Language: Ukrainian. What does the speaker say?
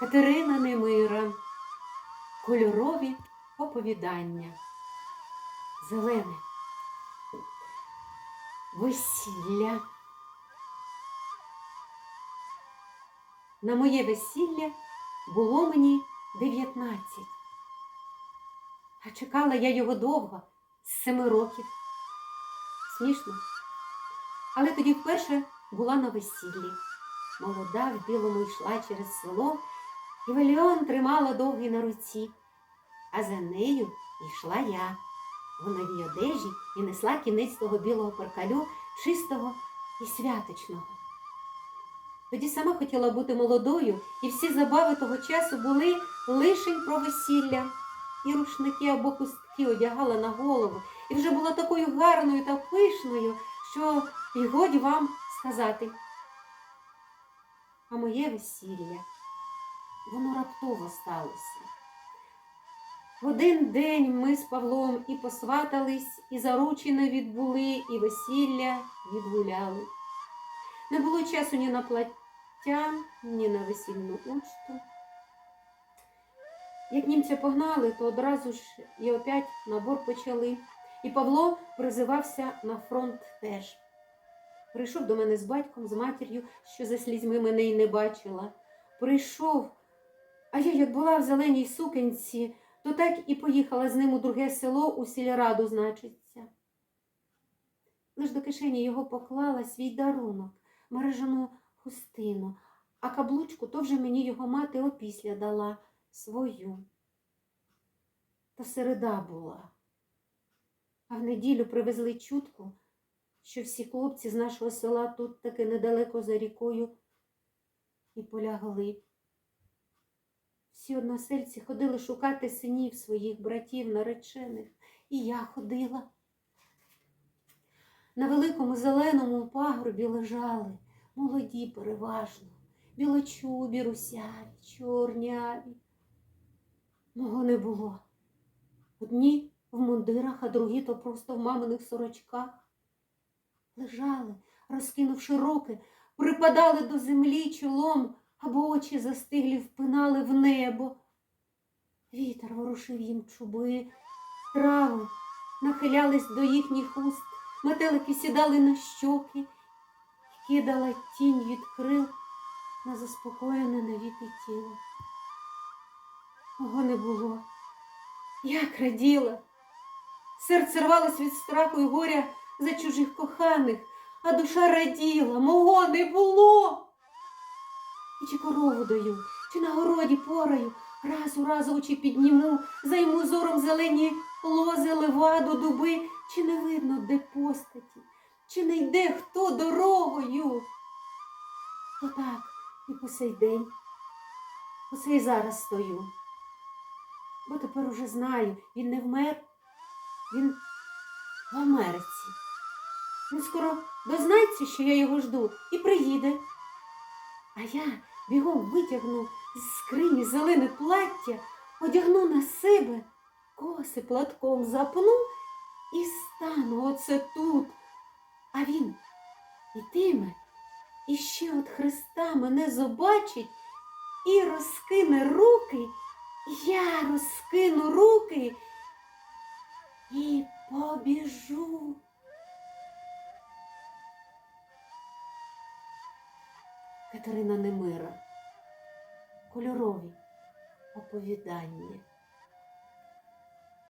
Катерина Немира. Кольорові оповідання. Зелене. Весілля. На моє весілля було мені 19. А чекала я його довго, з семи років. Смішно. Але тоді вперше була на весіллі. Молода в білому йшла через село, і Валіон тримала довгий на руці, а за нею йшла я в новій одежі і несла кінець того білого перкалю, чистого і святочного. Тоді сама хотіла бути молодою, і всі забави того часу були лишень про весілля. І рушники або хустки одягала на голову, і вже була такою гарною та пишною, що й годі вам сказати. А моє весілля, воно раптово сталося. В один день ми з Павлом і посватались, і заручини відбули, і весілля відгуляли. Не було часу ні на плаття, ні на весільну учту. Як німця погнали, то одразу ж і опять набор почали. І Павло призивався на фронт теж. Прийшов до мене з батьком, з матір'ю, що за слізьми мене й не бачила. Прийшов, а я, як була в зеленій сукенці, то так і поїхала з ним у друге село у сільраду, значиться. Лиш до кишені його поклала свій дарунок, мережану хустину, а каблучку то вже мені його мати опісля дала свою. Та середа була. А в неділю привезли чутку, що всі хлопці з нашого села тут таки недалеко за рікою і полягли. Всі односельці ходили шукати синів своїх братів наречених, і я ходила. На великому зеленому пагорбі лежали молоді переважно, білочубі, русяві, чорняві. Мого не було. Одні в мундирах, а другі то просто в маминих сорочках. Лежали, розкинувши руки, припадали до землі чолом, або очі застиглі впинали в небо. Вітер ворушив їм чуби, трави нахилялись до їхніх уст, метелики сідали на щоки, і кидала тінь від крил на заспокоєне навіки тіло. Мого не було. Як раділа. Серце рвалось від страху і горя за чужих коханих, а душа раділа, мого не було. І чи корову даю, чи на городі пораю, раз у раз очі підніму, займу зором зелені лози, леваду, дуби, чи не видно, де постаті, чи не йде хто дорогою. То так і по сей день, по сей зараз стою. Бо тепер уже знаю, він не вмер, він в Америці. Він скоро дознається, що я його жду, і приїде. А я бігом витягну з скрині зелене плаття, одягну на себе, коси платком запну і стану оце тут. А він ітиме, і ще от Христа мене побачить і розкине руки. Я розкину руки і побіжу. Катерина Немира. Кольорові оповідання.